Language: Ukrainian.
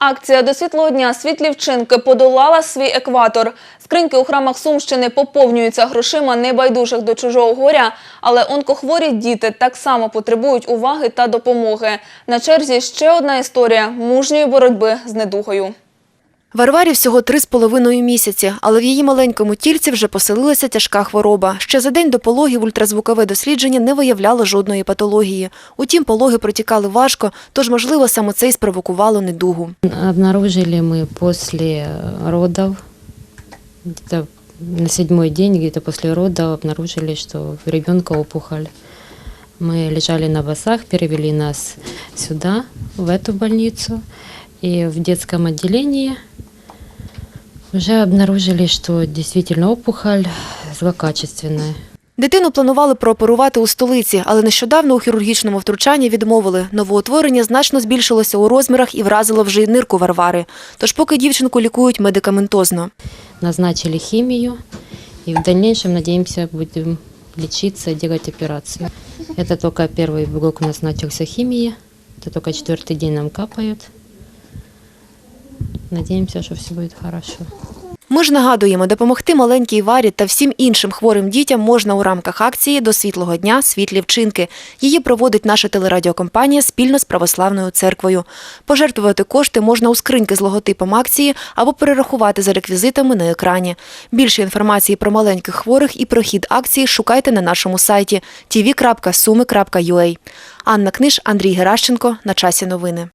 Акція до світлого дня світлі вчинки подолала свій екватор. Скриньки у храмах Сумщини поповнюються грошима небайдужих до чужого горя, але онкохворі діти так само потребують уваги та допомоги. На черзі ще одна історія мужньої боротьби з недугою. Варварі всього три з половиною місяці, але в її маленькому тільці вже поселилася тяжка хвороба. Ще за день до пологів ультразвукове дослідження не виявляло жодної патології. Утім, пологи протікали важко, тож, можливо, саме це й спровокувало недугу. Обнаружили мы после родов, где-то на седьмой день, где-то после родов обнаружили, что у ребенка опухоль. Мы лежали на басах, перевели нас сюда, в эту больницу. И в детском отделении уже обнаружили, что действительно опухоль злокачественная. Дитину планували прооперувати у столиці, але нещодавно у хірургічному втручанні відмовили. Новоутворення значно збільшилося у розмірах і вразило вже й нирку Варвари. Тож поки дівчинку лікують медикаментозно. Назначили химию. И в дальнейшем, надеемся, будем лечиться, делать операцию. Это только первый блок у нас начался химии. Это только четвертый день нам капают. Надеемся, что все будет хорошо. Ми ж нагадуємо, допомогти маленькій Варі та всім іншим хворим дітям можна у рамках акції до світлого дня світлі вчинки. Її проводить наша телерадіокомпанія спільно з православною церквою. Пожертвувати кошти можна у скриньки з логотипом акції або перерахувати за реквізитами на екрані. Більше інформації про маленьких хворих і про хід акції шукайте на нашому сайті tv.sumi.ua. Анна Книж, Андрій Геращенко. На часі новини.